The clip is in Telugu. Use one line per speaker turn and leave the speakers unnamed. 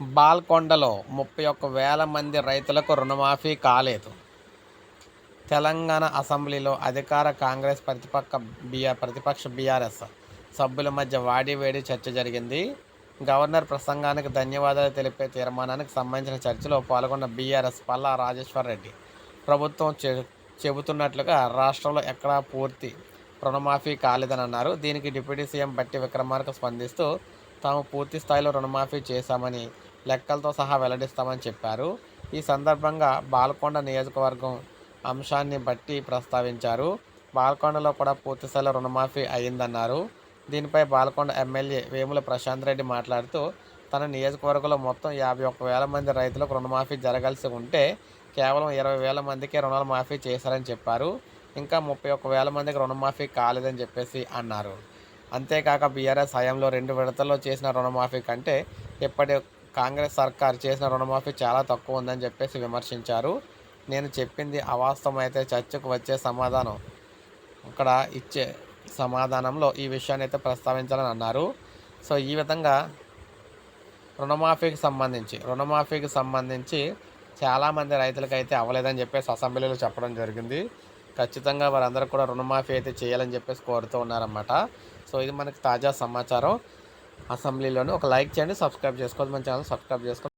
బాల్కొండలో ముప్పై ఒక్క వేల మంది రైతులకు రుణమాఫీ కాలేదు. తెలంగాణ అసెంబ్లీలో అధికార కాంగ్రెస్ ప్రతిపక్ష బీఆర్ ప్రతిపక్ష బీఆర్ఎస్ సభ్యుల మధ్య వాడివేడి చర్చ జరిగింది. గవర్నర్ ప్రసంగానికి ధన్యవాదాలు తెలిపే తీర్మానానికి సంబంధించిన చర్చలో పాల్గొన్న బీఆర్ఎస్ పల్లా రాజేశ్వర్ రెడ్డి ప్రభుత్వం చె చెబుతున్నట్లుగా రాష్ట్రంలో ఎక్కడా పూర్తి రుణమాఫీ కాలేదని అన్నారు దీనికి డిప్యూటీ సీఎం బట్టి విక్రమార్క స్పందిస్తూ తాము పూర్తి స్థాయిలో రుణమాఫీ చేశామని లెక్కలతో సహా వెల్లడిస్తామని చెప్పారు. ఈ సందర్భంగా బాల్కొండ నియోజకవర్గం అంశాన్ని బట్టి ప్రస్తావించారు. బాల్కొండలో కూడా పూర్తిస్థాయిలో రుణమాఫీ అయిందన్నారు. దీనిపై బాల్కొండ ఎమ్మెల్యే వేముల ప్రశాంత్ రెడ్డి మాట్లాడుతూ తన నియోజకవర్గంలో మొత్తం యాభై ఒక్క వేల మంది రైతులకు రుణమాఫీ జరగాల్సి ఉంటే కేవలం ఇరవై వేల మందికే రుణాలు మాఫీ చేశారని చెప్పారు. ఇంకా ముప్పై ఒక్క వేల మందికి రుణమాఫీ కాలేదని చెప్పేసి అన్నారు. అంతేకాక బీఆర్ఎస్ హయాంలో రెండు విడతల్లో చేసిన రుణమాఫీ కంటే ఇప్పటి కాంగ్రెస్ సర్కార్ చేసిన రుణమాఫీ చాలా తక్కువ ఉందని చెప్పేసి విమర్శించారు. నేను చెప్పింది అవాస్తవం అయితే చర్చకు వచ్చే సమాధానం ఇక్కడ ఇచ్చే సమాధానంలో ఈ విషయాన్ని అయితే ప్రస్తావించాలని అన్నారు. సో ఈ విధంగా రుణమాఫీకి సంబంధించి రుణమాఫీకి సంబంధించి చాలామంది రైతులకు అయితే అవ్వలేదని చెప్పేసి అసెంబ్లీలో చెప్పడం జరిగింది. ఖచ్చితంగా వారందరూ కూడా రుణమాఫీ అయితే చేయాలని చెప్పేసి కోరుతూ ఉన్నారన్నమాట. సో ఇది మనకి తాజా సమాచారం. అసెంబ్లీలోనే ఒక లైక్ చేయండి సబ్స్క్రైబ్ చేసుకోవద్దు మన ఛానల్ సబ్స్క్రైబ్ చేసుకోండి